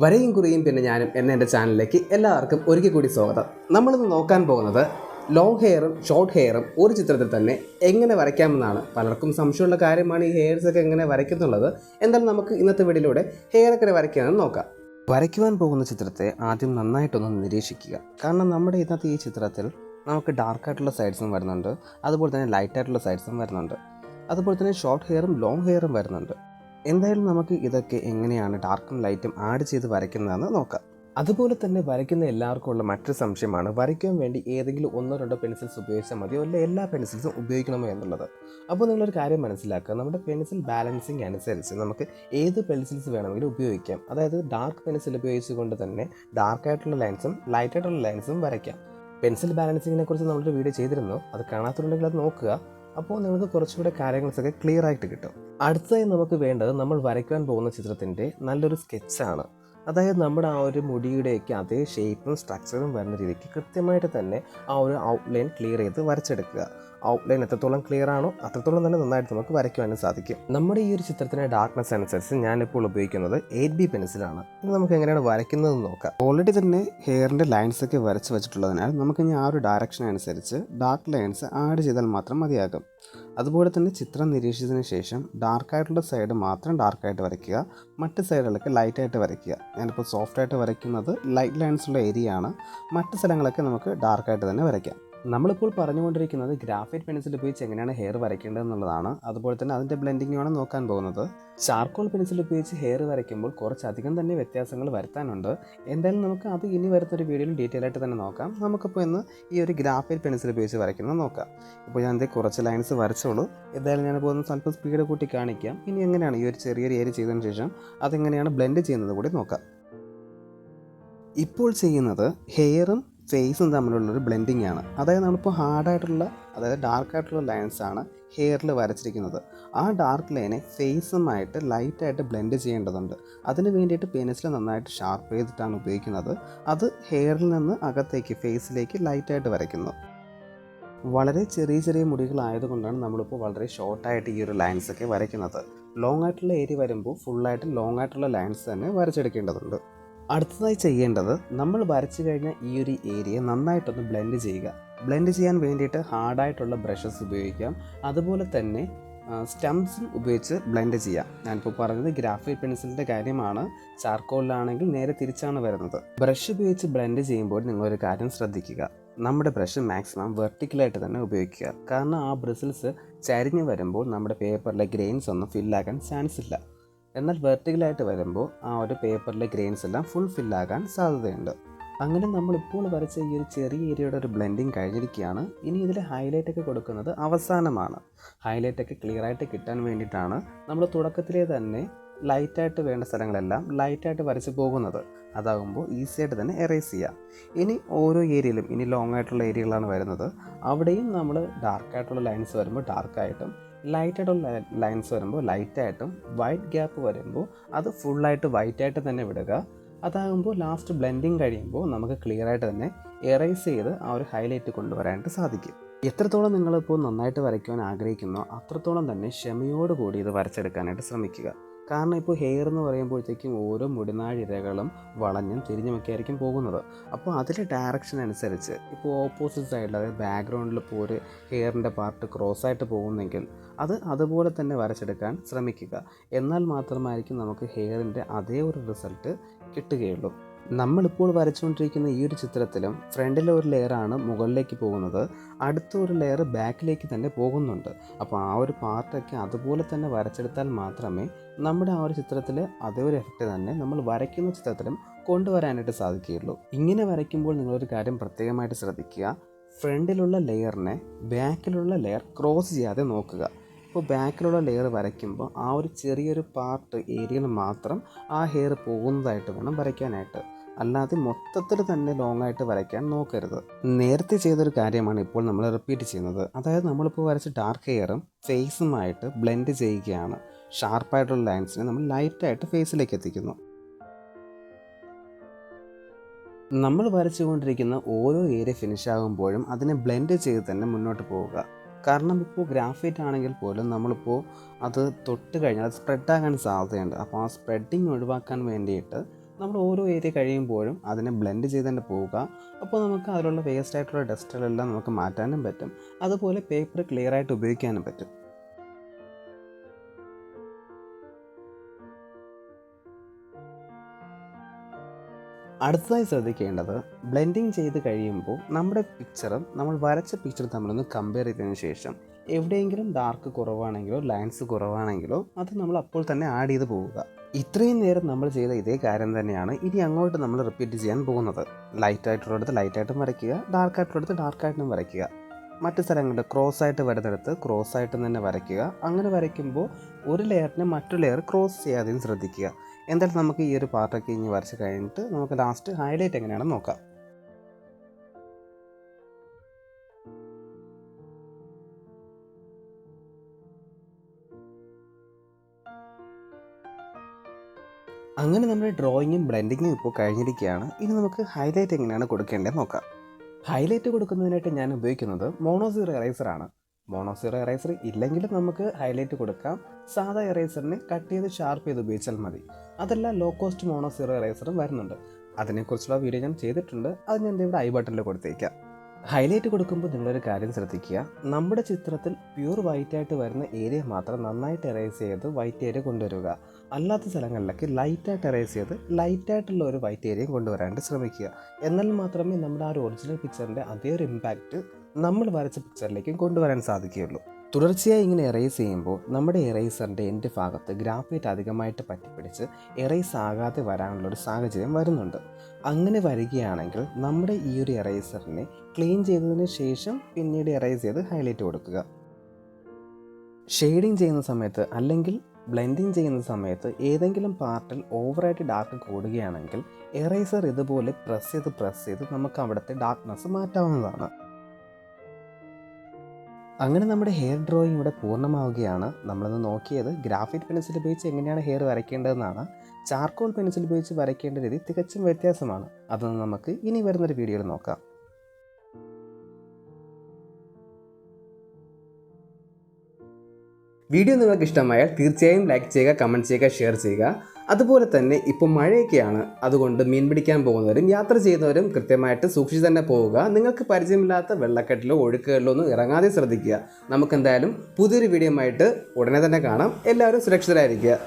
വരയും കുറിയും പിന്നെ ഞാനും എന്ന എന്റെ ചാനലിലേക്ക് എല്ലാവർക്കും ഒരിക്കൽ കൂടി സ്വാഗതം. നമ്മളിന്ന് നോക്കാൻ പോകുന്നത് ലോങ് ഹെയറും ഷോർട്ട് ഹെയറും ഒരു ചിത്രത്തിൽ തന്നെ എങ്ങനെ വരയ്ക്കാമെന്നാണ്. പലർക്കും സംശയമുള്ള കാര്യമാണ് ഈ ഹെയർസൊക്കെ എങ്ങനെ വരയ്ക്കുന്നുള്ളത്. എന്തായാലും നമുക്ക് ഇന്നത്തെ വീഡിയോയിലൂടെ ഹെയർ ഒക്കെ വരയ്ക്കാമെന്ന് നോക്കാം. വരയ്ക്കുവാൻ പോകുന്ന ചിത്രത്തെ ആദ്യം നന്നായിട്ടൊന്ന് നിരീക്ഷിക്കുക. കാരണം നമ്മുടെ ഇന്നത്തെ ഈ ചിത്രത്തിൽ നമുക്ക് ഡാർക്കായിട്ടുള്ള സൈഡ്സും വരുന്നുണ്ട്. അതുപോലെ തന്നെ ലൈറ്റായിട്ടുള്ള സൈഡ്സും വരുന്നുണ്ട്. അതുപോലെ തന്നെ ഷോർട്ട് ഹെയറും ലോങ് ഹെയറും വരുന്നുണ്ട്. എന്തായാലും നമുക്ക് ഇതൊക്കെ എങ്ങനെയാണ് ഡാർക്കും ലൈറ്റും ആഡ് ചെയ്ത് വരയ്ക്കുന്നതെന്ന് നോക്കാം. അതുപോലെ തന്നെ വരയ്ക്കുന്ന എല്ലാവർക്കും ഉള്ള മറ്റൊരു സംശയമാണ് വരയ്ക്കാൻ വേണ്ടി ഏതെങ്കിലും ഒന്നോ രണ്ടോ പെൻസിൽസ് ഉപയോഗിച്ചാൽ മതിയോ? അല്ല എല്ലാ പെൻസിൽസും ഉപയോഗിക്കണമോ എന്നുള്ളത്? അപ്പോൾ നിങ്ങളൊരു കാര്യം മനസ്സിലാക്കുക നമ്മുടെ പെൻസിൽ ബാലൻസിങ് അനുസരിച്ച് നമുക്ക് ഏത് പെൻസിൽസ് വേണമെങ്കിലും ഉപയോഗിക്കാം. അതായത് ഡാർക്ക് പെൻസിൽ ഉപയോഗിച്ചുകൊണ്ട് തന്നെ ഡാർക്കായിട്ടുള്ള ലൈൻസും ലൈറ്റായിട്ടുള്ള ലൈൻസും വരയ്ക്കാം. പെൻസിൽ ബാലൻസിങ്ങിനെ കുറിച്ച് നമ്മളൊരു വീഡിയോ ചെയ്തിരുന്നു. അത് കാണാത്തുണ്ടെങ്കിൽ അത് നോക്കുക. അപ്പോൾ നിങ്ങൾക്ക് കുറച്ചുകൂടെ കാര്യങ്ങളൊക്കെ ക്ലിയർ ആയിട്ട് കിട്ടും. അടുത്തതായി നമുക്ക് വേണ്ടത് നമ്മൾ വരയ്ക്കാൻ പോകുന്ന ചിത്രത്തിന്റെ നല്ലൊരു സ്കെച്ചാണ് അതായത് നമ്മുടെ ആ ഒരു മുടിയുടെയൊക്കെ അതേ ഷേപ്പും സ്ട്രക്ചറും വരുന്ന രീതിക്ക് കൃത്യമായിട്ട് തന്നെ ആ ഒരു ഔട്ട്ലൈൻ ക്ലിയർ ചെയ്ത് വരച്ചെടുക്കുക. ഔട്ട്ലൈൻ എത്രത്തോളം ക്ലിയർ ആണോ അത്രത്തോളം തന്നെ നന്നായിട്ട് നമുക്ക് വരയ്ക്കുവാനും സാധിക്കും. നമ്മുടെ ഈ ഒരു ചിത്രത്തിന്റെ ഡാർക്ക്നെസ് അനുസരിച്ച് ഞാനിപ്പോൾ ഉപയോഗിക്കുന്നത് എയ്റ്റ് ബി പെൻസിലാണ് ഇത് നമുക്ക് എങ്ങനെയാണ് വരയ്ക്കുന്നതെന്ന് നോക്കാം. ഓൾറെഡി തന്നെ ഹെയറിന്റെ ലൈൻസ് ഒക്കെ വരച്ച് വെച്ചിട്ടുള്ളതിനാൽ നമുക്ക് ഇനി ആ ഒരു ഡയറക്ഷൻ അനുസരിച്ച് ഡാർക്ക് ലൈൻസ് ആഡ് ചെയ്താൽ മാത്രം മതിയാകും. അതുപോലെ തന്നെ ചിത്രം നിരീക്ഷിച്ചതിന് ശേഷം ഡാർക്കായിട്ടുള്ള സൈഡ് മാത്രം ഡാർക്കായിട്ട് വരയ്ക്കുക. മറ്റ് സൈഡുകളൊക്കെ ലൈറ്റായിട്ട് വരയ്ക്കുക. ഞാനിപ്പോൾ സോഫ്റ്റായിട്ട് വരയ്ക്കുന്നത് ലൈറ്റ് ലൈൻസ് ഉള്ള ഏരിയ ആണ്. മറ്റ് സ്ഥലങ്ങളൊക്കെ നമുക്ക് ഡാർക്കായിട്ട് തന്നെ വരയ്ക്കാം. നമ്മളിപ്പോൾ പറഞ്ഞുകൊണ്ടിരിക്കുന്നത് ഗ്രാഫൈറ്റ് പെൻസിൽ ഉപയോഗിച്ച് എങ്ങനെയാണ് ഹെയർ വരയ്ക്കേണ്ടത് എന്നുള്ളതാണ് അതുപോലെ തന്നെ അതിന്റെ ബ്ലെൻഡിങ്ങാണ് നോക്കാൻ പോകുന്നത്. ചാർക്കോൾ പെൻസിൽ ഉപയോഗിച്ച് ഹെയർ വരയ്ക്കുമ്പോൾ കുറച്ചധികം തന്നെ വ്യത്യാസങ്ങൾ വരുത്താനുണ്ട്. എന്തായാലും നമുക്ക് അത് ഇനി വരുന്നൊരു വീഡിയോയിൽ ഡീറ്റെയിൽ ആയിട്ട് തന്നെ നോക്കാം. നമുക്കിപ്പോൾ ഇന്ന് ഈ ഒരു ഗ്രാഫൈറ്റ് പെൻസിൽ ഉപയോഗിച്ച് വരയ്ക്കുന്നത് നോക്കാം. ഇപ്പോൾ ഞാൻ ഇതിൽ കുറച്ച് ലൈൻസ് വരച്ചോളൂ. എന്തായാലും ഞാൻ പോകുന്ന സ്വല്പം സ്പീഡ് കൂട്ടി കാണിക്കാം. ഇനി എങ്ങനെയാണ് ഈ ഒരു ചെറിയൊരു ഏരിയ ചെയ്തതിന് ശേഷം അതെങ്ങനെയാണ് ബ്ലെൻഡ് ചെയ്യുന്നത് കൂടി നോക്കാം. ഇപ്പോൾ ചെയ്യുന്നത് ഹെയറും ഫേസും തമ്മിലുള്ളൊരു ബ്ലെൻഡിങ് ആണ്. അതായത് നമ്മളിപ്പോൾ ഹാർഡായിട്ടുള്ള അതായത് ഡാർക്കായിട്ടുള്ള ലൈൻസ് ആണ് ഹെയറിൽ വരച്ചിരിക്കുന്നത്. ആ ഡാർക്ക് ലൈനെ ഫേസുമായിട്ട് ലൈറ്റായിട്ട് ബ്ലെൻഡ് ചെയ്യേണ്ടതുണ്ട്. അതിന് വേണ്ടിയിട്ട് പെൻസിൽ നന്നായിട്ട് ഷാർപ്പ് ചെയ്തിട്ടാണ് ഉപയോഗിക്കുന്നത്. അത് ഹെയറിൽ നിന്ന് അകത്തേക്ക് ഫേസിലേക്ക് ലൈറ്റായിട്ട് വരയ്ക്കുന്നു. വളരെ ചെറിയ ചെറിയ മുടികളായതുകൊണ്ടാണ് നമ്മളിപ്പോൾ വളരെ ഷോർട്ടായിട്ട് ഈ ഒരു ലൈൻസൊക്കെ വരയ്ക്കുന്നത്. ലോങ് ആയിട്ടുള്ള ഏരിയ വരുമ്പോൾ ഫുള്ളായിട്ട് ലോങ് ആയിട്ടുള്ള ലൈൻസ് തന്നെ വരച്ചെടുക്കേണ്ടതുണ്ട്. അടുത്തതായി ചെയ്യേണ്ടത് നമ്മൾ വരച്ചു കഴിഞ്ഞ ഈ ഒരു ഏരിയ നന്നായിട്ടൊന്ന് ബ്ലെൻഡ് ചെയ്യുക. ബ്ലെൻഡ് ചെയ്യാൻ വേണ്ടിയിട്ട് ഹാർഡായിട്ടുള്ള ബ്രഷസ് ഉപയോഗിക്കാം. അതുപോലെ തന്നെ സ്റ്റംസും ഉപയോഗിച്ച് ബ്ലെൻഡ് ചെയ്യാം. ഞാനിപ്പോൾ പറഞ്ഞത് ഗ്രാഫൈറ്റ് പെൻസിലിന്റെ കാര്യമാണ്. ചാർക്കോളിലാണെങ്കിൽ നേരെ തിരിച്ചാണ് വരുന്നത്. ബ്രഷ് ഉപയോഗിച്ച് ബ്ലെൻഡ് ചെയ്യുമ്പോൾ നിങ്ങളൊരു കാര്യം ശ്രദ്ധിക്കുക. നമ്മുടെ ബ്രഷ് മാക്സിമം വെർട്ടിക്കലായിട്ട് തന്നെ ഉപയോഗിക്കുക. കാരണം ആ ബ്രിസിൽസ് ചരിഞ്ഞ് വരുമ്പോൾ നമ്മുടെ പേപ്പറിലെ ഗ്രെയിൻസ് ഒന്നും ഫില്ലാക്കാൻ ചാൻസ് ഇല്ല. എന്നാൽ വെർട്ടിക്കലായിട്ട് വരുമ്പോൾ ആ ഒരു പേപ്പറിലെ ഗ്രെയിൻസ് എല്ലാം ഫുൾ ഫില്ലാകാൻ സാധ്യതയുണ്ട്. അങ്ങനെ നമ്മളിപ്പോൾ വരച്ച ഈ ഒരു ചെറിയ ഏരിയയുടെ ഒരു ബ്ലെൻഡിങ് കഴിഞ്ഞിരിക്കുകയാണ്. ഇനി ഇതിൽ ഹൈലൈറ്റ് ഒക്കെ കൊടുക്കുന്നത് അവസാനമാണ്. ഹൈലൈറ്റ് ഒക്കെ ക്ലിയർ ആയിട്ട് കിട്ടാൻ വേണ്ടിയിട്ടാണ് നമ്മൾ തുടക്കത്തിലേ തന്നെ ലൈറ്റായിട്ട് വേണ്ട സ്ഥലങ്ങളെല്ലാം ലൈറ്റായിട്ട് വരച്ച് പോകുന്നത്. അതാകുമ്പോൾ ഈസി ആയിട്ട് തന്നെ എറേസ് ചെയ്യാം. ഇനി ഓരോ ഏരിയയിലും ഇനി ലോങ് ആയിട്ടുള്ള ഏരിയകളാണ് വരുന്നത്. അവിടെയും നമ്മൾ ഡാർക്കായിട്ടുള്ള ലൈൻസ് വരുമ്പോൾ ഡാർക്കായിട്ടും ലൈറ്റായിട്ടുള്ള ലൈൻസ് വരുമ്പോൾ ലൈറ്റായിട്ടും വൈറ്റ് ഗ്യാപ്പ് വരുമ്പോൾ അത് ഫുള്ളായിട്ട് വൈറ്റായിട്ട് തന്നെ വിടുക. അതാകുമ്പോൾ ലാസ്റ്റ് ബ്ലെൻഡിങ് കഴിയുമ്പോൾ നമുക്ക് ക്ലിയർ ആയിട്ട് തന്നെ എറേസ് ചെയ്ത് ആ ഒരു ഹൈലൈറ്റ് കൊണ്ടുവരാനായിട്ട് സാധിക്കും. എത്രത്തോളം നിങ്ങളിപ്പോൾ നന്നായിട്ട് വരയ്ക്കുവാൻ ആഗ്രഹിക്കുന്നോ അത്രത്തോളം തന്നെ ക്ഷമയോടുകൂടി ഇത് വരച്ചെടുക്കാനായിട്ട് ശ്രമിക്കുക. കാരണം ഇപ്പോൾ ഹെയർ എന്ന് പറയുമ്പോഴത്തേക്കും ഓരോ മുടിനാഴിരകളും വളഞ്ഞും തിരിഞ്ഞുമൊക്കെ ആയിരിക്കും പോകുന്നത്. അപ്പോൾ അതിലെ ഡയറക്ഷൻ അനുസരിച്ച് ഇപ്പോൾ ഓപ്പോസിറ്റ് സൈഡിൽ അതായത് ബാക്ക്ഗ്രൗണ്ടിൽ ഇപ്പോൾ ഒരു ഹെയറിന്റെ പാർട്ട് ക്രോസ് ആയിട്ട് പോകുന്നെങ്കിൽ അത് അതുപോലെ തന്നെ വരച്ചെടുക്കാൻ ശ്രമിക്കുക. എന്നാൽ മാത്രമായിരിക്കും നമുക്ക് ഹെയറിന്റെ അതേ ഒരു റിസൾട്ട് കിട്ടുകയുള്ളൂ. നമ്മളിപ്പോൾ വരച്ചുകൊണ്ടിരിക്കുന്ന ഈ ഒരു ചിത്രത്തിലും ഫ്രണ്ടിലെ ഒരു ലെയറാണ് മുകളിലേക്ക് പോകുന്നത്. അടുത്ത ഒരു ലെയർ ബാക്കിലേക്ക് തന്നെ പോകുന്നുണ്ട്. അപ്പോൾ ആ ഒരു പാർട്ടൊക്കെ അതുപോലെ തന്നെ വരച്ചെടുത്താൽ മാത്രമേ നമ്മുടെ ആ ഒരു ചിത്രത്തിൽ അതേ ഒരു എഫക്റ്റ് തന്നെ നമ്മൾ വരയ്ക്കുന്ന ചിത്രത്തിലും കൊണ്ടുവരാനായിട്ട് സാധിക്കുകയുള്ളൂ. ഇങ്ങനെ വരയ്ക്കുമ്പോൾ നിങ്ങളൊരു കാര്യം പ്രത്യേകമായിട്ട് ശ്രദ്ധിക്കുക. ഫ്രണ്ടിലുള്ള ലെയറിനെ ബാക്കിലുള്ള ലെയർ ക്രോസ് ചെയ്യാതെ നോക്കുക. ഇപ്പോൾ ബാക്കിലുള്ള ലെയർ വരയ്ക്കുമ്പോൾ ആ ഒരു ചെറിയൊരു പാർട്ട് ഏരിയയിൽ മാത്രം ആ ഹെയർ പോകുന്നതായിട്ട് വേണം വരയ്ക്കാനായിട്ട്. അല്ലാതെ മൊത്തത്തിൽ തന്നെ ലോങ് ആയിട്ട് വരയ്ക്കാൻ നോക്കരുത്. നേരത്തെ ചെയ്തൊരു കാര്യമാണ് ഇപ്പോൾ നമ്മൾ റിപ്പീറ്റ് ചെയ്യുന്നത്. അതായത് നമ്മളിപ്പോൾ വരച്ച ഡാർക്ക് ഹെയറും ഫേസുമായിട്ട് ബ്ലെൻഡ് ചെയ്യുകയാണ്. ഷാർപ്പായിട്ടുള്ള ലൈൻസിനെ നമ്മൾ ലൈറ്റായിട്ട് ഫേസിലേക്ക് എത്തിക്കുന്നു. നമ്മൾ വരച്ചുകൊണ്ടിരിക്കുന്ന ഓരോ ഏരിയ ഫിനിഷ് ആകുമ്പോഴും അതിനെ ബ്ലെൻഡ് ചെയ്ത് തന്നെ മുന്നോട്ട് പോവുക. കാരണം ഇപ്പോൾ ഗ്രാഫൈറ്റ് ആണെങ്കിൽ പോലും നമ്മളിപ്പോൾ അത് തൊട്ട് കഴിഞ്ഞാൽ സ്പ്രെഡാകാൻ സാധ്യതയുണ്ട്. അപ്പോൾ ആ സ്പ്രെഡിങ് ഒഴിവാക്കാൻ വേണ്ടിയിട്ട് നമ്മൾ ഓരോ ഏരിയ കഴിയുമ്പോഴും അതിനെ ബ്ലെൻഡ് ചെയ്ത് തന്നെ പോവുക. അപ്പോൾ നമുക്ക് അതിലുള്ള വേസ്റ്റ് ആയിട്ടുള്ള ഡസ്റ്റുകളെല്ലാം നമുക്ക് മാറ്റാനും പറ്റും. അതുപോലെ പേപ്പർ ക്ലിയർ ആയിട്ട് ഉപയോഗിക്കാനും പറ്റും. അടുത്തതായി ശ്രദ്ധിക്കേണ്ടത് ബ്ലെൻഡിങ് ചെയ്ത് കഴിയുമ്പോൾ നമ്മുടെ പിക്ചറും നമ്മൾ വരച്ച പിക്ചറും തമ്മിലൊന്ന് കമ്പയർ ചെയ്തതിന് ശേഷം എവിടെയെങ്കിലും ഡാർക്ക് കുറവാണെങ്കിലോ ലൈൻസ് കുറവാണെങ്കിലോ അത് നമ്മൾ അപ്പോൾ തന്നെ ആഡ് ചെയ്ത് പോവുക. ഇത്രയും നേരം നമ്മൾ ചെയ്ത ഇതേ കാര്യം തന്നെയാണ് ഇനി അങ്ങോട്ട് നമ്മൾ റിപ്പീറ്റ് ചെയ്യാൻ പോകുന്നത്. ലൈറ്റ് ആയിട്ടുള്ളിടത്ത് ലൈറ്റ് ആയിട്ടും വരയ്ക്കുക ഡാർക്ക് ആയിട്ടുള്ളിടത്ത് ഡാർക്ക് ആയിട്ടും വരയ്ക്കുക. മറ്റു സ്ഥലങ്ങളിൽ ക്രോസ് ആയിട്ട് വരുന്നിടത്ത് ക്രോസ് ആയിട്ട് തന്നെ വരയ്ക്കുക. അങ്ങനെ വരയ്ക്കുമ്പോൾ ഒരു ലെയറിനെ മറ്റു ലെയർ ക്രോസ് ചെയ്യാതെയും ശ്രദ്ധിക്കുക. എന്തായാലും നമുക്ക് ഈ ഒരു പാർട്ടൊക്കെ ഇനി വരച്ച് കഴിഞ്ഞിട്ട് നമുക്ക് ലാസ്റ്റ് ഹൈലൈറ്റ് എങ്ങനെയാണെന്ന് നോക്കാം. അങ്ങനെ നമ്മുടെ ഡ്രോയിങ്ങും ബ്ലെൻഡിങ്ങും ഇപ്പോൾ കഴിഞ്ഞിരിക്കുകയാണ്. ഇനി നമുക്ക് ഹൈലൈറ്റ് എങ്ങനെയാണ് കൊടുക്കേണ്ടത് നോക്കാം. ഹൈലൈറ്റ് കൊടുക്കുന്നതിനായിട്ട് ഞാൻ ഉപയോഗിക്കുന്നത് മോണോസീറോ എറൈസറാണ് മോണോസീറോ എറൈസർ ഇല്ലെങ്കിലും നമുക്ക് ഹൈലൈറ്റ് കൊടുക്കാം. സാധാ എറൈസറിനെ കട്ട് ചെയ്ത് ഷാർപ്പ് ചെയ്ത് ഉപയോഗിച്ചാൽ മതി. അതല്ല ലോ കോസ്റ്റ് മോണോസീറോ എറൈസറും വരുന്നുണ്ട്. അതിനെക്കുറിച്ചുള്ള വീഡിയോ ഞാൻ ചെയ്തിട്ടുണ്ട്. അത് ഞാൻ ഇവിടെ ഐ ബട്ടണിൽ കൊടുത്തേക്കാം. ഹൈലൈറ്റ് കൊടുക്കുമ്പോൾ നിങ്ങളൊരു കാര്യം ശ്രദ്ധിക്കുക. നമ്മുടെ ചിത്രത്തിൽ പ്യൂർ വൈറ്റ് ആയിട്ട് വരുന്ന ഏരിയ മാത്രം നന്നായിട്ട് എറേസ് ചെയ്ത് വൈറ്റ് ഏരിയ കൊണ്ടുവരിക. അല്ലാത്ത സ്ഥലങ്ങളിലേക്ക് ലൈറ്റായിട്ട് എറേസ് ചെയ്ത് ലൈറ്റായിട്ടുള്ള ഒരു വൈറ്റ് ഏരിയയും കൊണ്ടുവരാനായിട്ട് ശ്രമിക്കുക. എന്നാൽ മാത്രമേ നമ്മുടെ ആ ഒരു ഒറിജിനൽ പിക്ചറിന്റെ അതേ ഒരു ഇമ്പാക്റ്റ് നമ്മൾ വരച്ച പിക്ചറിലേക്കും കൊണ്ടുവരാൻ സാധിക്കുകയുള്ളൂ. തുടർച്ചയായി ഇങ്ങനെ എറേസ് ചെയ്യുമ്പോൾ നമ്മുടെ എറേസറിന്റെ എന്റെ ഭാഗത്ത് ഗ്രാഫൈറ്റ് അധികമായിട്ട് പറ്റിപ്പിടിച്ച് എറേസ് ആകാതെ വരാനുള്ള ഒരു സാഹചര്യം വരുന്നുണ്ട്. അങ്ങനെ വരികയാണെങ്കിൽ നമ്മുടെ ഈ ഒരു എറേസറിനെ ക്ലീൻ ചെയ്തതിന് ശേഷം പിന്നീട് എറേസ് ചെയ്ത് ഹൈലൈറ്റ് കൊടുക്കുക. ഷെയ്ഡിങ് ചെയ്യുന്ന സമയത്ത് അല്ലെങ്കിൽ ബ്ലെൻഡിങ് ചെയ്യുന്ന സമയത്ത് ഏതെങ്കിലും പാർട്ടിൽ ഓവറായിട്ട് ഡാർക്ക് കൂടുകയാണെങ്കിൽ എറേസർ ഇതുപോലെ പ്രസ് ചെയ്ത് പ്രസ് ചെയ്ത് നമുക്ക് അവിടുത്തെ ഡാർക്ക്നെസ് മാറ്റാവുന്നതാണ്. അങ്ങനെ നമ്മുടെ ഹെയർ ഡ്രോയിങ് ഇവിടെ പൂർണമാവുകയാണ്. നമ്മളൊന്ന് നോക്കിയത് ഗ്രാഫിക് പെൻസിൽ ഉപയോഗിച്ച് എങ്ങനെയാണ് ഹെയർ വരയ്ക്കേണ്ടതെന്നാണ്. ചാർക്കോൾ പെൻസിൽ ഉപയോഗിച്ച് വരയ്ക്കേണ്ട രീതി തികച്ചും വ്യത്യാസമാണ്. അതൊന്ന് നമുക്ക് ഇനി വരുന്നൊരു വീഡിയോയിൽ നോക്കാം. വീഡിയോ നിങ്ങൾക്ക് ഇഷ്ടമായാൽ തീർച്ചയായും ലൈക്ക് ചെയ്യുക കമന്റ് ചെയ്യുക ഷെയർ ചെയ്യുക. അതുപോലെ തന്നെ ഇപ്പോൾ മഴയൊക്കെയാണ്. അതുകൊണ്ട് മീൻ പിടിക്കാൻ പോകുന്നവരും യാത്ര ചെയ്യുന്നവരും കൃത്യമായിട്ട് സൂക്ഷിച്ച് തന്നെ പോവുക. നിങ്ങൾക്ക് പരിചയമില്ലാത്ത വെള്ളക്കെട്ടിലോ ഒഴുക്കുകളിലോ ഒന്നും ഇറങ്ങാതെ ശ്രദ്ധിക്കുക. നമുക്കെന്തായാലും പുതിയൊരു വീഡിയോ ആയിട്ട് ഉടനെ തന്നെ കാണാം. എല്ലാവരും സുരക്ഷിതരായിരിക്കുക.